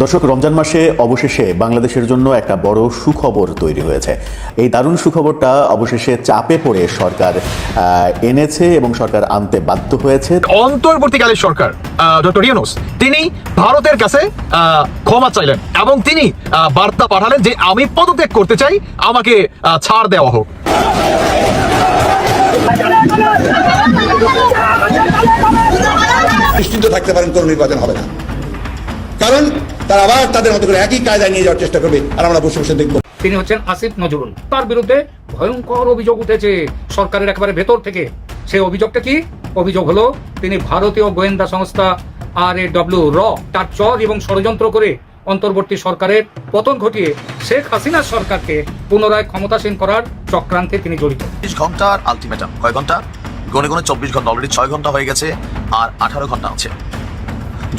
দর্শক রমজান মাসে অবশেষে বাংলাদেশের জন্য একটা বড় সুখবর তৈরি হয়েছে। এই দারুণ সুখবরটা অবশেষে চাপে পড়ে সরকার আহ, এনেছে এবং সরকার আনতে বাধ্য হয়েছে। অন্তর্বর্তীকালীন সরকার ডক্টর ইউনুস তিনি ভারতের কাছে ক্ষমা চাইলেন এবং তিনি বার্তা পাঠালেন যে আমি পদত্যাগ করতে চাই আমাকে আহ, ছাড় দেওয়া হোক। নিশ্চিন্ত থাকতে পারেন কোনো নির্বাচন হবে না। কারণ তারা আবার তাদের মতো করে একই কায়দায় নিয়ে যাওয়ার চেষ্টা করবে আর আমরা বসে বসে দেখব। তিনি হচ্ছেন আসিফ নজরুল। তার বিরুদ্ধে ভয়ঙ্কর অভিযোগ উঠেছে। সরকারের একেবারে ভেতর থেকে। সেই অভিযোগটা কি? অভিযোগ হলো তিনি ভারতীয় গোয়েন্দা সংস্থা আর এ ডব্লিউ র তার চর এবং ষড়যন্ত্র করে অন্তর্বর্তী সরকারের পতন ঘটিয়ে শেখ হাসিনার সরকারকে পুনরায় ক্ষমতাসীন করার চক্রান্তে তিনি জড়িত। চব্বিশ ঘণ্টার আলটিমেটাম কয় ঘণ্টা গনে গনে চব্বিশ ঘণ্টা অলরেডি ছয় ঘণ্টা হয়ে গেছে আর আঠারো ঘণ্টা আছে।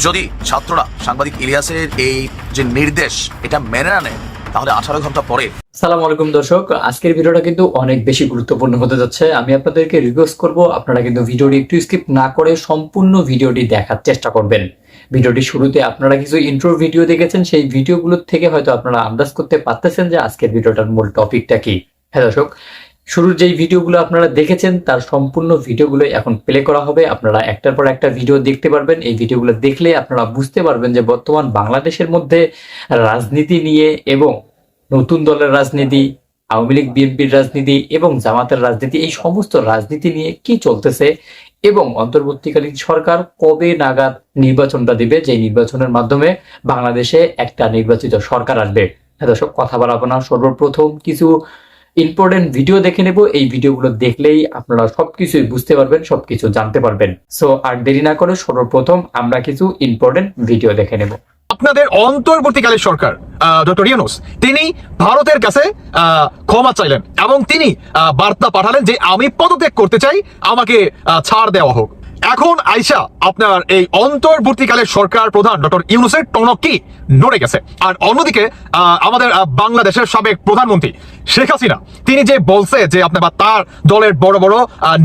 যদি ছাত্ররা সাংবাদিক ইলিয়াসের এই যে নির্দেশ, এটা মেনে না নেয়, তাহলে আঠারো ঘণ্টা পরে সালাম আলাইকুম দর্শক। আজকের ভিডিওটা কিন্তু অনেক বেশি গুরুত্বপূর্ণ হতে যাচ্ছে। আমি আপনাদেরকে রিকোয়েস্ট করব, আপনারা কিন্তু ভিডিওটি একটু স্কিপ না করে সম্পূর্ণ ভিডিওটি দেখার চেষ্টা করবেন। ভিডিওটি শুরুতে আপনারা কিছু ইন্ট্রো ভিডিও দেখেছেন, সেই ভিডিওগুলোর থেকে হয়তো আপনারা আন্দাজ করতে পারতেছেন যে আজকের ভিডিওটার মূল টপিকটা কি। হ্যাঁ দর্শক শুরুর যেই ভিডিওগুলো আপনারা দেখেছেন, তার সম্পূর্ণ ভিডিওগুলো এখন প্লে করা হবে। আপনারা একটার পর একটা ভিডিও দেখতে পারবেন। এই ভিডিওগুলো দেখলে আপনারা বুঝতে পারবেন যে বর্তমান বাংলাদেশের মধ্যে রাজনীতি নিয়ে এবং নতুন দলের রাজনীতি, আওয়ামী লীগ, বিএনপির রাজনীতি এবং জামাতের রাজনীতি, এই সমস্ত রাজনীতি নিয়ে কি চলতেছে এবং অন্তর্বর্তীকালীন সরকার কবে নাগাদ নির্বাচনটা দিবে? যে নির্বাচনের মাধ্যমে বাংলাদেশে একটা নির্বাচিত সরকার আসবে। হ্যাঁ দর্শক, কথা বলাবো না। সর্বপ্রথম কিছু ইম্পর্টেন্ট ভিডিও দেখে নেব। এই ভিডিওগুলো দেখলেই আপনারা সবকিছুই বুঝতে পারবেন, সবকিছু জানতে পারবেন। সো আর দেরি না করে সর্বপ্রথম আমরা কিছু ইম্পর্টেন্ট ভিডিও দেখে নেব। আপনাদের অন্তর্বর্তীকালীন সরকার ডক্টর তিনি ভারতের কাছে ক্ষমা চাইলেন এবং তিনি বার্তা পাঠালেন যে আমি পদত্যাগ করতে চাই, আমাকে ছাড় দেওয়া হোক। এখন আইসা আপনার এই অন্তর্বর্তীকালে সরকার প্রধান ডক্টর ইউনুসের টনক কি নড়ে গেছে। আর অন্যদিকে আমাদের বাংলাদেশের সাবেক প্রধানমন্ত্রী শেখ হাসিনা, তিনি যে বলছে যে আপনার বা তার দলের বড় বড়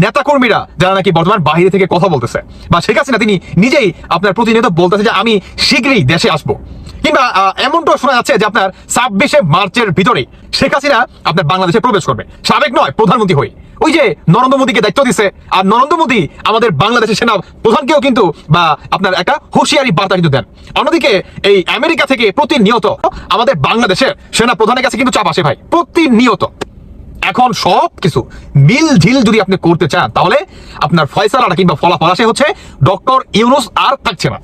নেতাকর্মীরা যারা নাকি বর্তমান বাহিরে থেকে কথা বলতেছে, বা শেখ হাসিনা তিনি নিজেই আপনার প্রতিনিয়ত বলতেছে যে আমি শীঘ্রই দেশে আসব। কিংবা এমনটাও শোনা যাচ্ছে যে আপনার ছাব্বিশে মার্চের ভিতরে শেখ হাসিনা আপনার বাংলাদেশে প্রবেশ করবে। সাবেক নয়, প্রধানমন্ত্রী হয়ে। ওই যে নরেন্দ্র মোদীকে দায়িত্ব দিছে, আর নরেন্দ্র মোদী আমাদের বাংলাদেশের সেনা প্রধানকেও কিন্তু, বা আপনার একটা হুঁশিয়ারি বার্তা কিন্তু দেন। অন্যদিকে এই আমেরিকা থেকে প্রতিনিয়ত আমাদের বাংলাদেশের সেনা প্রধানের কাছে কিন্তু চাপ আসে ভাই। প্রতিনিয়ত। এখন সব কিছু মিল ঝিল যদি আপনি করতে চান, তাহলে আপনার ফয়সালাটা কিংবা ফলাফল আসে হচ্ছে ডক্টর ইউনুস আর থাকছে না।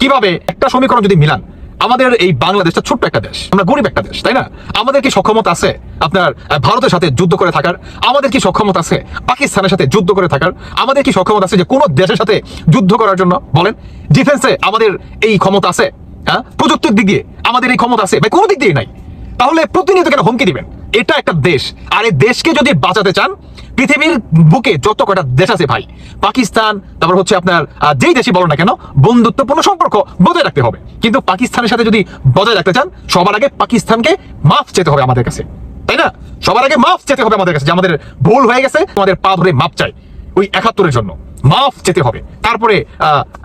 কীভাবে একটা সমীকরণ যদি মিলান আমাদের এই বাংলাদেশটা ছোট্ট একটা দেশ। আমরা গরিব একটা দেশ, তাই না? আমাদের কি সক্ষমতা আছে আপনার ভারতের সাথে যুদ্ধ করে থাকার? আমাদের কি সক্ষমতা আছে পাকিস্তানের সাথে যুদ্ধ করে থাকার? আমাদের কি সক্ষমতা আছে যে কোনো দেশের সাথে যুদ্ধ করার জন্য? বলেন ডিফেন্সে আমাদের এই ক্ষমতা আছে হ্যাঁ? প্রযুক্তির দিক দিয়ে আমাদের এই ক্ষমতা আছে, ভাই, কোনো দিক দিয়ে নাই। তাহলে প্রতিনিয়ত কেন হুমকি দিবেন? এটা একটা দেশ। আর এই দেশকে যদি বাঁচাতে চান পৃথিবীর বুকে যত কটা দেশ আছে ভাই, পাকিস্তান, তারপর হচ্ছে আপনার যেই দেশই বলো না কেন, বন্ধুত্বপূর্ণ সম্পর্ক বজায় রাখতে হবে। কিন্তু পাকিস্তানের সাথে যদি বজায় রাখতে চান, সবার আগে পাকিস্তানকে মাফ চেতে হবে আমাদের কাছে। তাই না? সবার আগে মাফ চেতে হবে আমাদের কাছে, যে আমাদের ভুল হয়ে গেছে, আমাদের পা ধরে মাপ চাই ওই একাত্তরের জন্য। মাফ চেতে হবে। তারপরে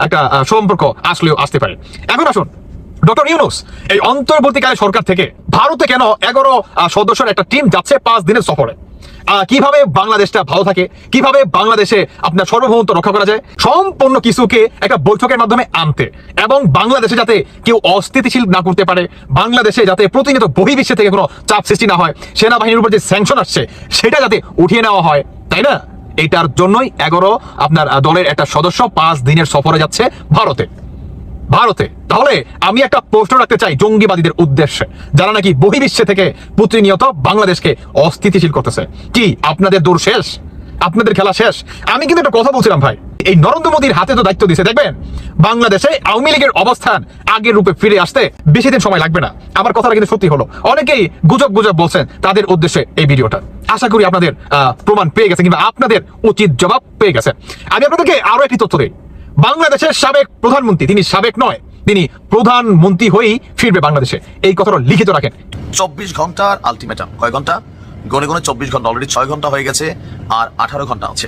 একটা সম্পর্ক আসলেও আসতে পারে। এখন আসুন, ডক্টর ইউনুস, এই অন্তর্বর্তীকালে সরকার থেকে ভারতে কেন এগারো সদস্যের একটা টিম যাচ্ছে পাঁচ দিনের সফরে? কীভাবে বাংলাদেশটা ভালো থাকে? কীভাবে বাংলাদেশে আপনার সার্বভৌমত্ব রক্ষা করা যায়? সম্পূর্ণ কিছুকে একটা বৈঠকের মাধ্যমে আনতে এবং বাংলাদেশে যাতে কেউ অস্থিতিশীল না করতে পারে, বাংলাদেশে যাতে প্রতিনিয়ত বহির্বিশ্বে থেকে কোনো চাপ সৃষ্টি না হয়, সেনাবাহিনীর উপর যে স্যাংশন আসছে, সেটা যাতে উঠিয়ে নেওয়া হয়, তাই না? এটার জন্যই এগারো আপনার দলের একটা সদস্য পাঁচ দিনের সফরে যাচ্ছে ভারতে। ভারতে। তাহলে আমি একটা প্রশ্ন রাখতে চাই জঙ্গিবাদীদের উদ্দেশ্যে, যারা নাকি বহির্বিশ্বে থেকে প্রতিনিয়ত বাংলাদেশকে অস্থিতিশীল করতেছে। কি আপনাদের দূর শেষ? আপনাদের খেলা শেষ? আমি কিন্তু একটা কথা বলছিলাম ভাই, এই নরেন্দ্র মোদীর হাতে তো দায়িত্ব দিছে দেখবেন? বাংলাদেশে আওয়ামী লীগের অবস্থান আগের রূপে ফিরে আসতে বেশি দিন সময় লাগবে না। আমার কথাটা কিন্তু সত্যি হলো। অনেকেই গুজব গুজব বলছেন তাদের উদ্দেশ্যে এই ভিডিওটা। আশা করি আপনাদের প্রমাণ পেয়ে গেছে কিংবা আপনাদের উচিত জবাব পেয়ে গেছে। আমি আপনাদেরকে আরও একটি তথ্য দিই। বাংলাদেশের সাবেক প্রধানমন্ত্রী, তিনি সাবেক নয়, তিনি প্রধানমন্ত্রী হয়েই ফিরবে বাংলাদেশে। এই কথাটা লিখিত রাখেন। চব্বিশ ঘণ্টার আলটিমেটাম কয় ঘণ্টা? গনে গনে চব্বিশ ঘণ্টা অলরেডি ছয় ঘণ্টা হয়ে গেছে, আর আঠারো ঘণ্টা আছে।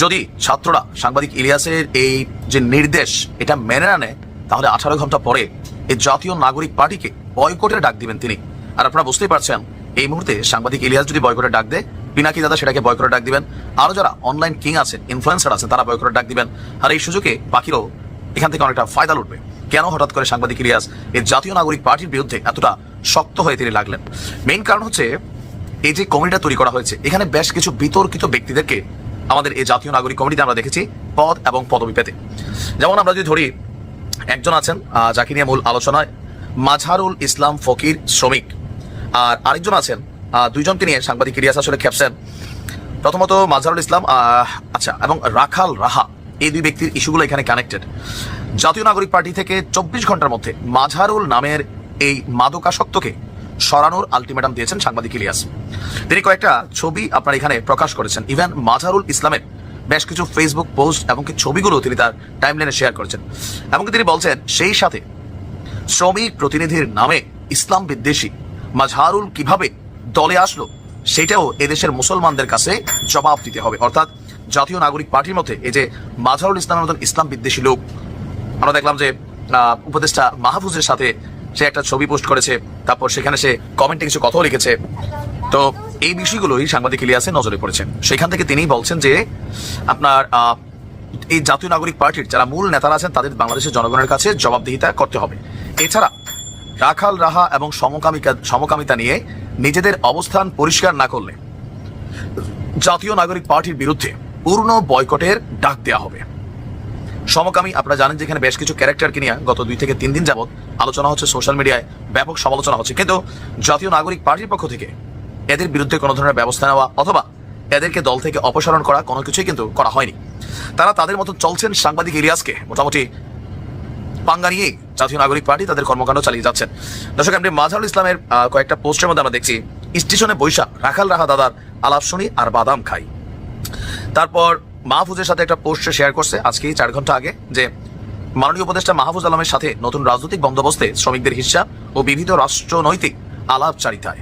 যদি ছাত্ররা, সাংবাদিক ইলিয়াসের এই যে নির্দেশ, এটা মেনে না নেয়, তাহলে আঠারো ঘণ্টা পরে এই জাতীয় নাগরিক পার্টিকে বয়কটের ডাক দিবেন তিনি। আর আপনারা বুঝতেই পারছেন, এই মুহূর্তে সাংবাদিক ইলিয়াস যদি বয়কটের ডাক দেয় পিনাকি দাদা সেটাকে বয়কটের ডাক দিবেন? আরও যারা অনলাইন কিং আছেন ইনফ্লুয়েন্সার আছেন তারা বয়কটের ডাক দিবেন। আর এই সুযোগে বাকিরও এখান থেকে অনেকটা ফায়দা লুটবে। কেন হঠাৎ করে সাংবাদিক ইলিয়াস এই জাতীয় নাগরিক পার্টির বিরুদ্ধে এতটা শক্ত হয়ে তিনি লাগলেন? মেইন কারণ হচ্ছে এই যে কমিটিটা তৈরি করা হয়েছে, এখানে বেশ কিছু বিতর্কিত ব্যক্তিদেরকে আমাদের এই জাতীয় নাগরিক কমিটিতে আমরা দেখেছি, পদ এবং পদবি পেতে। যেমন আমরা যদি ধরি, একজন আছেন যাকে নিয়ে মূল আলোচনায় মাঝহারুল ইসলাম ফকির শ্রমিক, আর আরেকজন আছেন দুইজনকে নিয়ে সাংবাদিক ইলিয়াস আসলে খেপছেন। প্রথমত মাঝহারুল ইসলাম আচ্ছা এবং রাখাল রাহা, এই দুই ব্যক্তির ইস্যুগুলো এখানে কানেক্টেড। জাতীয় নাগরিক পার্টি থেকে চব্বিশ ঘণ্টার মধ্যে মাঝহারুল নামের এই মাদকাসক্তকে সরানোর আলটিমেটাম দিয়েছেন সাংবাদিক ইলিয়াস। তিনি কয়েকটা ছবি আপনার এখানে প্রকাশ করেছেন। ইভেন মাঝহারুল ইসলামের বেশ কিছু ফেসবুক পোস্ট এবং ছবিগুলো তিনি তার টাইমলাইনে শেয়ার করেছেন। এমনকি তিনি বলছেন, সেই সাথে শ্রমিক প্রতিনিধির নামে ইসলাম বিদ্বেষী মাজহারুল কীভাবে দলে আসলো, সেটাও এদেশের মুসলমানদের কাছে জবাব দিতে হবে। অর্থাৎ জাতীয় নাগরিক পার্টির মধ্যে এই যে মাজহারুল ইসলামের মতন ইসলাম বিদ্বেষী লোক, আমরা দেখলাম যে উপদেষ্টা মাহফুজের সাথে সে একটা ছবি পোস্ট করেছে, তারপর সেখানে সে কমেন্টে কিছু কথাও লিখেছে। তো এই বিষয়গুলোই সাংবাদিক ইলিয়াসে নজরে পড়েছে। সেখান থেকে তিনি বলছেন যে, আপনার এই জাতীয় নাগরিক পার্টির যারা মূল নেতারা আছেন, তাদের বাংলাদেশের জনগণের কাছে জবাবদিহিতা করতে হবে। এছাড়া রাখাল রাহা এবং সমকামিকা সমকামিতা নিয়ে নিজেদের অবস্থান পরিষ্কার না করলে জাতীয় নাগরিক পার্টির বিরুদ্ধে পূর্ণ বয়কটের ডাক দেওয়া হবে। সমকামী, আপনারা জানেন যে এখানে বেশ কিছু ক্যারেক্টারকে নিয়ে গত দুই থেকে তিন দিন যাবৎ আলোচনা হচ্ছে, সোশ্যাল মিডিয়ায় ব্যাপক সমালোচনা হচ্ছে। কিন্তু জাতীয় নাগরিক পার্টির পক্ষ থেকে এদের বিরুদ্ধে কোনো ধরনের ব্যবস্থা নেওয়া অথবা এদেরকে দল থেকে অপসারণ করা কোনো কিছুই কিন্তু করা হয়নি। তারা তাদের মতো চলছেন সাংবাদিক ইলিয়াসকে। মোটামুটি পাঙ্গা নিয়েই জাতীয় নাগরিক পার্টি তাদের কর্মকাণ্ড চালিয়ে যাচ্ছেন। দর্শক আপনি মাঝারুল ইসলামের কয়েকটা পোস্টের মধ্যে আমরা দেখছি, স্টেশনে বৈশা, রাখাল রাহা দাদার আলাপ শুনি আর বাদাম খাই। তারপর মাহফুজের সাথে একটা পোস্ট শেয়ার করছে আজকেই চার ঘণ্টা আগে, যে মাননীয় উপদেষ্টা মাহফুজ আলমের সাথে নতুন রাজনৈতিক বন্দোবস্তে শ্রমিকদের হিস্সা ও বিবিধ রাষ্ট্রনৈতিক আলাপচারিতায়।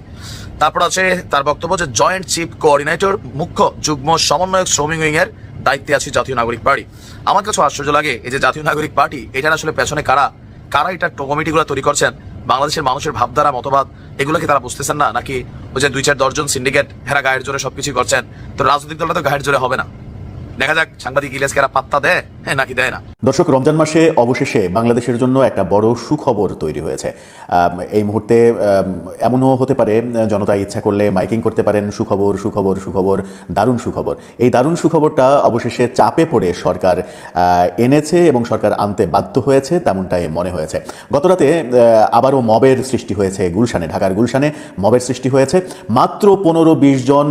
তারপর আছে তার বক্তব্য যে জয়েন্ট চিফ কোঅর্ডিনেটর, মুখ্য যুগ্ম সমন্বয়ক শ্রমিক উইং এর দায়িত্বে আছি জাতীয় নাগরিক পার্টি। আমার কাছে আশ্চর্য লাগে এই যে জাতীয় নাগরিক পার্টি এটা আসলে পেছনে কারা? কারা এটা কমিটিগুলো তৈরি করছেন? বাংলাদেশের মানুষের ভাবধারা, মতবাদ এগুলোকে তারা বুঝতেছেন না? নাকি ওই যে দুই চার দশজন সিন্ডিকেট হেরা গায়ের জোরে সবকিছু করছেন? তো রাজনৈতিক দলটা তো গায়ের জোরে হবে না। দেখা যাক সাংবাদিক ইলিয়াসকে এরা পাত্তা দেয়? হ্যাঁ নাকি দেয় না? দর্শক, রমজান মাসে অবশেষে বাংলাদেশের জন্য একটা বড় সুখবর তৈরি হয়েছে। এই মুহূর্তে এমনও হতে পারে, জনতা ইচ্ছা করলে মাইকিং করতে পারেন, সুখবর সুখবর সুখবর, দারুণ সুখবর। এই দারুণ সুখবরটা অবশেষে চাপে পড়ে সরকার এনেছে এবং সরকার আনতে বাধ্য হয়েছে, তেমনটাই মনে হয়েছে। গতরাতে আবারও মবের সৃষ্টি হয়েছে গুলশানে, ঢাকার গুলশানে মবের সৃষ্টি হয়েছে। মাত্র পনেরো বিশ জন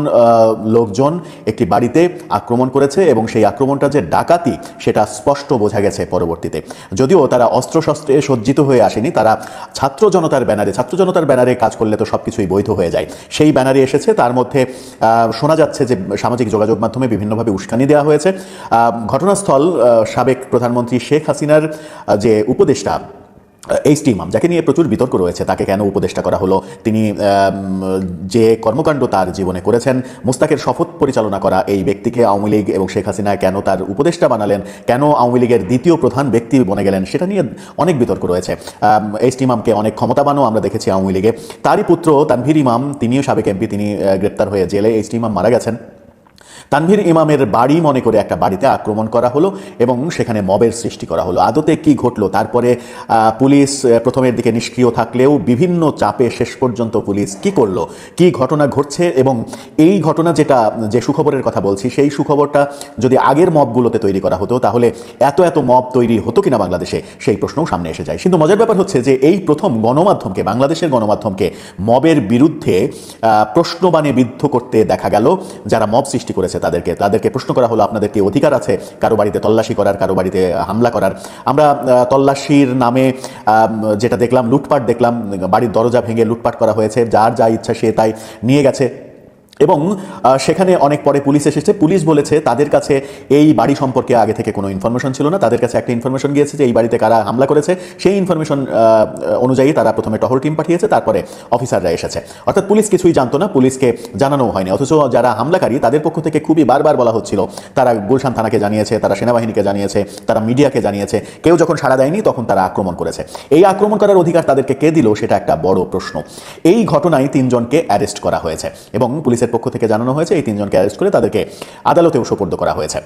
লোকজন একটি বাড়িতে আক্রমণ করেছে এবং সেই আক্রমণটা যে ডাকাতি, সেটা স্পষ্ট বোঝা গেছে পরবর্তীতে। যদিও তারা অস্ত্রশস্ত্রে সজ্জিত হয়ে আসেনি, তারা ছাত্র জনতার ব্যানারে, ছাত্র জনতার ব্যানারে কাজ করলে তো সব কিছুই বৈধ হয়ে যায়। সেই ব্যানারে এসেছে, তার মধ্যে শোনা যাচ্ছে যে সামাজিক যোগাযোগ মাধ্যমে বিভিন্নভাবে উস্কানি দেওয়া হয়েছে। ঘটনাস্থল সাবেক প্রধানমন্ত্রী শেখ হাসিনার যে উপদেষ্টা এইচ টি ইমাম যাকে নিয়ে প্রচুর বিতর্ক রয়েছে। তাকে কেন উপদেষ্টা করা হলো? তিনি যে কর্মকাণ্ড তার জীবনে করেছেন, মুস্তাকের শপথ পরিচালনা করা এই ব্যক্তিকে আওয়ামী লীগ এবং শেখ হাসিনা কেন তার উপদেষ্টা বানালেন? কেন আওয়ামী লীগের দ্বিতীয় প্রধান ব্যক্তি বনে গেলেন? সেটা নিয়ে অনেক বিতর্ক রয়েছে। এইচ টি ইমামকে অনেক ক্ষমতাবানও আমরা দেখেছি আওয়ামী লীগে। তারই পুত্র তানভীর ইমাম, তিনিও সাবেক এমপি, তিনি গ্রেপ্তার হয়ে জেলে এইচ টি ইমাম মারা গেছেন। তানভীর ইমামের বাড়ি মনে করে একটা বাড়িতে আক্রমণ করা হলো এবং সেখানে মবের সৃষ্টি করা হলো। আদতে কি ঘটলো? তারপরে পুলিশ প্রথমের দিকে নিষ্ক্রিয় থাকলেও বিভিন্ন চাপে শেষ পর্যন্ত পুলিশ কি করল? কি ঘটনা ঘটছে? এবং এই ঘটনা যেটা, যে সুখবরের কথা বলছি, সেই সুখবরটা যদি আগের মবগুলোতে তৈরি করা হতো, তাহলে এত এত মব তৈরি হতো কিনা বাংলাদেশে? সেই প্রশ্নও সামনে এসে যায়। কিন্তু মজার ব্যাপার হচ্ছে যে এই প্রথম গণমাধ্যমকে, বাংলাদেশের গণমাধ্যমকে মবের বিরুদ্ধে প্রশ্নবাণে বিদ্ধ করতে দেখা গেল, যারা মব সৃষ্টি করেছে তাদেরকে তাদেরকে প্রশ্ন করা হলো, আপনাদের কি অধিকার আছে কারও বাড়িতে তল্লাশি করার, কারও বাড়িতে হামলা করার? আমরা তল্লাশির নামে যেটা দেখলাম, লুটপাট দেখলাম, বাড়ির দরজা ভেঙে লুটপাট করা হয়েছে, যার যা ইচ্ছা সে তাই নিয়ে গেছে। এবং সেখানে অনেক পরে পুলিশ এসেছে। পুলিশ বলেছে, তাদের কাছে এই বাড়ি সম্পর্কে আগে থেকে কোনো ইনফরমেশন ছিল না। তাদের কাছে একটা ইনফরমেশন গিয়েছে যে, এই বাড়িতে কারা হামলা করেছে। সেই ইনফরমেশন অনুযায়ী তারা প্রথমে টহল টিম পাঠিয়েছে, তারপরে অফিসাররা এসেছে। অর্থাৎ পুলিশ কিছুই জানতো না, পুলিশকে জানানো হয়নি। অথচ যারা হামলাকারী, তাদের পক্ষ থেকে খুবই বারবার বলা হচ্ছিল, তারা গুলশান থানাকে জানিয়েছে, তারা সেনাবাহিনীকে জানিয়েছে, তারা মিডিয়াকে জানিয়েছে। কেউ যখন সাড়া দেয়নি, তখন তারা আক্রমণ করেছে। এই আক্রমণ করার অধিকার তাদেরকে কে দিল, সেটা একটা বড় প্রশ্ন। এই ঘটনায় তিনজনকে অ্যারেস্ট করা হয়েছে এবং পুলিশের পক্ষ থেকে জানানো হয়েছে, এই তিনজনকে অ্যারেস্ট করে তাদেরকে আদালতেও সোপর্দ করা হয়েছে।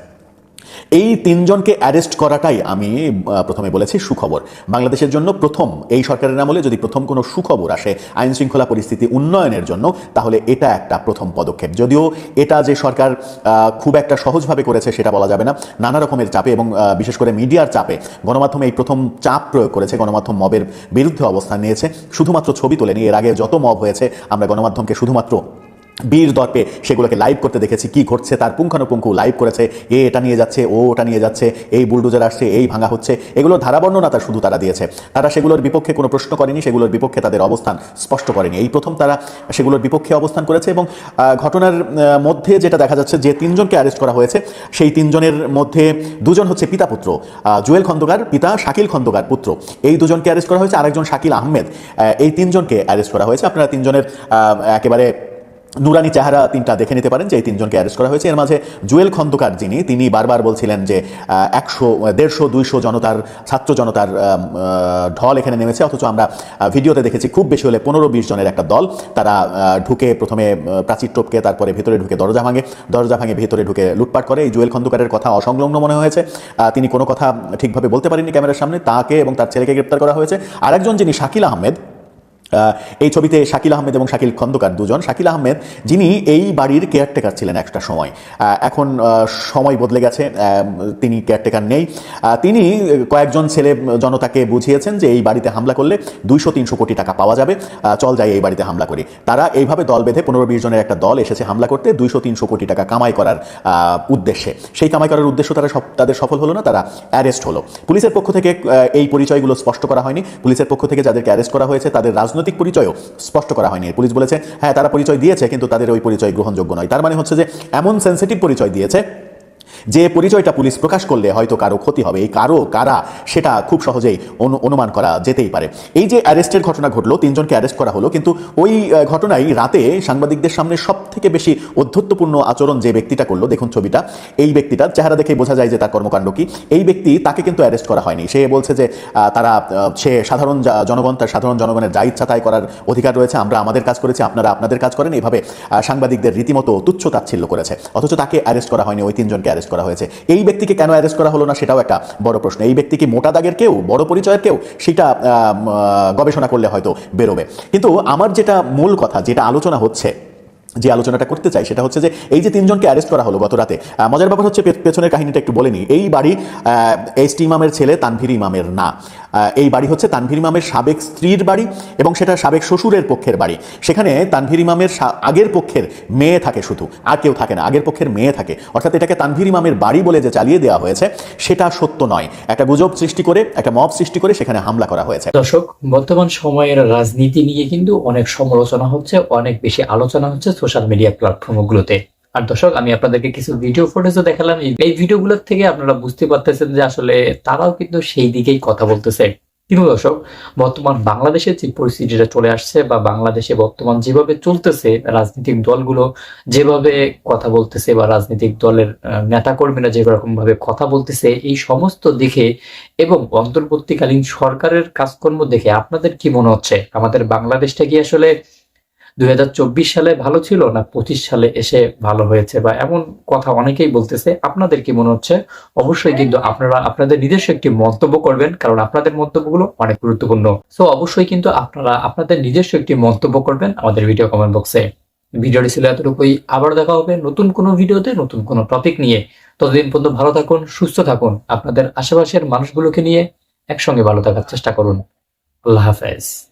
এই তিনজনকে অ্যারেস্ট করাটাই আমি প্রথমে বলেছি সুখবর। বাংলাদেশের জন্য প্রথম, এই সরকারের আমলে যদি প্রথম কোনো সুখবর আসে আইন শৃঙ্খলা পরিস্থিতি উন্নয়নের জন্য, তাহলে এটা একটা প্রথম পদক্ষেপ। যদিও এটা যে সরকার খুব একটা সহজভাবে করেছে সেটা বলা যাবে না। নানা রকমের চাপে এবং বিশেষ করে মিডিয়ার চাপে গণমাধ্যমে এই প্রথম চাপ প্রয়োগ করেছে, গণমাধ্যম মবের বিরুদ্ধে অবস্থান নিয়েছে। শুধুমাত্র ছবি তোলেনি, এর আগে যত মব হয়েছে, আমরা গণমাধ্যমকে শুধুমাত্র বীর দর্পে সেগুলোকে লাইভ করতে দেখেছি, কি ঘটছে, তার পুঙ্খানুপুঙ্খু লাইভ করেছে, এ এটা নিয়ে যাচ্ছে, ও ওটা নিয়ে যাচ্ছে, এই বুলডোজার আসছে, এই ভাঙা হচ্ছে, এগুলো ধারাবর্ণনা তার শুধু তারা দিয়েছে। তারা সেগুলোর বিপক্ষে কোনো প্রশ্ন করেনি, সেগুলোর বিপক্ষে তাদের অবস্থান স্পষ্ট করেনি। এই প্রথম তারা সেগুলোর বিপক্ষে অবস্থান করেছে এবং ঘটনার মধ্যে যেটা দেখা যাচ্ছে যে তিনজনকে অ্যারেস্ট করা হয়েছে, সেই তিনজনের মধ্যে দুজন হচ্ছে পিতা পুত্র জুয়েল খন্দকার পিতা শাকিল খন্দকার পুত্র। এই দুজনকে অ্যারেস্ট করা হয়েছে, আরেকজন শাকিল আহমেদ এই তিনজনকে অ্যারেস্ট করা হয়েছে। আপনারা তিনজনের একেবারে নুরানি চেহারা তিনটা দেখে নিতে পারেন যে এই তিনজনকে অ্যারেস্ট করা হয়েছে। এর মাঝে জুয়েল খন্দকার যিনি তিনি বারবার বলছিলেন যে একশো দেড়শো দুইশো জনতার ছাত্র জনতার ঢল এখানে নেমেছে। অথচ আমরা ভিডিওতে দেখেছি খুব বেশি হলে পনেরো বিশ জনের একটা দল। তারা ঢুকে প্রথমে প্রাচীর টপকে তারপরে ভেতরে ঢুকে দরজা ভাঙে। দরজা ভাঙে ভেতরে ঢুকে লুটপাট করে। এই জুয়েল খন্দকারের কথা অসংলগ্ন মনে হয়েছে। তিনি কোনো কথা ঠিকভাবে বলতে পারেননি ক্যামেরার সামনে। তাকে এবং তার ছেলেকে গ্রেপ্তার করা হয়েছে। আরেকজন যিনি শাকিল আহমেদ আহ, এই ছবিতে শাকিল আহমেদ এবং শাকিল খন্দকার দুজন। শাকিল আহমেদ, যিনি এই বাড়ির কেয়ারটেকার ছিলেন একটা সময়। এখন সময় বদলে গেছে তিনি কেয়ারটেকার নেই। তিনি কয়েকজন ছেলে জনতাকে বুঝিয়েছেন যে এই বাড়িতে হামলা করলে দুইশো, তিনশো কোটি টাকা পাওয়া যাবে। চল যাই এই বাড়িতে হামলা করি। তারা এইভাবে দল বেঁধে পনেরো, বিশ জনের একটা দল এসেছে হামলা করতে দুইশো, তিনশো কোটি টাকা কামাই করার উদ্দেশ্যে। সেই কামাই করার উদ্দেশ্য তারা সব, তাদের সফল হলো না, তারা অ্যারেস্ট হলো। পুলিশের পক্ষ থেকে এই পরিচয়গুলো স্পষ্ট করা হয়নি। পুলিশের পক্ষ থেকে যাদেরকে অ্যারেস্ট করা হয়েছে, তাদের রাজনৈতিক পরিচয়ও স্পষ্ট করা হয়নি। পুলিশ বলেছে হ্যাঁ তারা পরিচয় দিয়েছে, কিন্তু তাদের ওই পরিচয় গ্রহণযোগ্য নয়। তার মানে হচ্ছে যে, এমন সেন্সিটিভ পরিচয় দিয়েছে যে পরিচয়টা পুলিশ প্রকাশ করলে হয়তো কারও ক্ষতি হবে এই কারও কারা সেটা খুব সহজেই অনুমান করা যেতেই পারে। এই যে অ্যারেস্টের ঘটনা ঘটলো তিনজনকে অ্যারেস্ট করা হলো কিন্তু ওই ঘটনায় রাতে সাংবাদিকদের সামনে সব থেকে বেশি অধ্যত্বপূর্ণ আচরণ যে ব্যক্তিটা করল দেখুন ছবিটা এই ব্যক্তিটা চেহারা দেখে বোঝা যায় যে তার কর্মকাণ্ড কি। এই ব্যক্তি তাকে কিন্তু অ্যারেস্ট করা হয়নি। সে বলছে যে তারা সে সাধারণ জনগণ তার সাধারণ জনগণের যা ইচ্ছা তাই করার অধিকার রয়েছে আমরা আমাদের কাজ করেছি আপনারা আপনাদের কাজ করেন। এইভাবে আহ, সাংবাদিকদের রীতিমতো তুচ্ছ তাচ্ছিল্য করেছে। অথচ তাকে অ্যারেস্ট করা হয়নি ওই তিনজনকে অ্যারেস্ট করা হয়েছে। এই ব্যক্তিকে কেন অ্যারেস্ট করা হলো না সেটাও একটা বড় প্রশ্ন। এই ব্যক্তি কি মোটা দাগের কেউ, বড় পরিচয়ের কেউ? সেটা গবেষণা করলে হয়তো বেরোবে। কিন্তু আমার যেটা মূল কথা, যেটা আলোচনা হচ্ছে, যে আলোচনাটা করতে চাই, সেটা হচ্ছে যে এই যে তিনজনকে অ্যারেস্ট করা হলো গত রাতে মজার ব্যাপার হচ্ছে পেছনের কাহিনীটা একটু বলে নিই। এই বাড়ি এস টি ইমামের ছেলে তানভীর ইমামের না। এই বাড়ি হচ্ছে তানভীর ইমামের সাবেক স্ত্রীর বাড়ি এবং সেটা সাবেক শ্বশুরের পক্ষের বাড়ি। সেখানে তানভীর ইমামের আগের পক্ষের মেয়ে থাকে শুধু, আর কেউ থাকে না, আগের পক্ষের মেয়ে থাকে। অর্থাৎ এটাকে তানভীর ইমামের বাড়ি বলে যে চালিয়ে দেওয়া হয়েছে, সেটা সত্য নয়। একটা গুজব সৃষ্টি করে, একটা মব সৃষ্টি করে সেখানে হামলা করা হয়েছে। দর্শক, বর্তমান সময়ের রাজনীতি নিয়ে কিন্তু অনেক সমালোচনা হচ্ছে, অনেক বেশি আলোচনা হচ্ছে সোশ্যাল মিডিয়া প্ল্যাটফর্মগুলোতে আর দর্শক, আমি আপনাদেরকে কিছু ভিডিও ফুটেজও দেখালাম। এই- ভিডিওগুলোর থেকে আপনারা বুঝতে পারতেছেন যে আসলে তারাও কিন্তু সেই দিকেই কথা বলতেছে। কিন্তু দর্শক, বর্তমান বাংলাদেশের যে পরিস্থিতিটা চলে আসছে বা বাংলাদেশে বর্তমান যেভাবে চলতেছে রাজনৈতিক দলগুলো, যেভাবে কথা বলতেছে বা রাজনৈতিক দলের নেতাকর্মীরা যে রকম ভাবে কথা বলতেছে, এই সমস্ত দেখে এবং অন্তর্বর্তীকালীন সরকারের কাজকর্ম দেখে আপনাদের কি মনে হচ্ছে? আমাদের বাংলাদেশটা কি আসলে দুই হাজার চব্বিশ সালে ভালো ছিল না পঁচিশ সালে এসে ভালো হয়েছে? বা এমন কথা অনেকেই বলতেছে। আপনাদের কি মনে হচ্ছে? অবশ্যই কিন্তু আপনারা আপনাদের নিজস্ব একটি মন্তব্য করবেন, কারণ আপনাদের মন্তব্যগুলো অনেক গুরুত্বপূর্ণ। সো অবশ্যই কিন্তু আপনারা আপনাদের নিজস্ব একটি মন্তব্য করবেন আমাদের ভিডিও কমেন্ট বক্সে ভিডিওটি ছিল এতটুকুই। আবার দেখা হবে নতুন কোনো ভিডিওতে, নতুন কোনো টপিক নিয়ে। ততদিন পর্যন্ত ভালো থাকুন, সুস্থ থাকুন। আপনাদের আশেপাশের মানুষগুলোকে নিয়ে একসঙ্গে ভালো থাকার চেষ্টা করুন। আল্লাহ হাফেজ।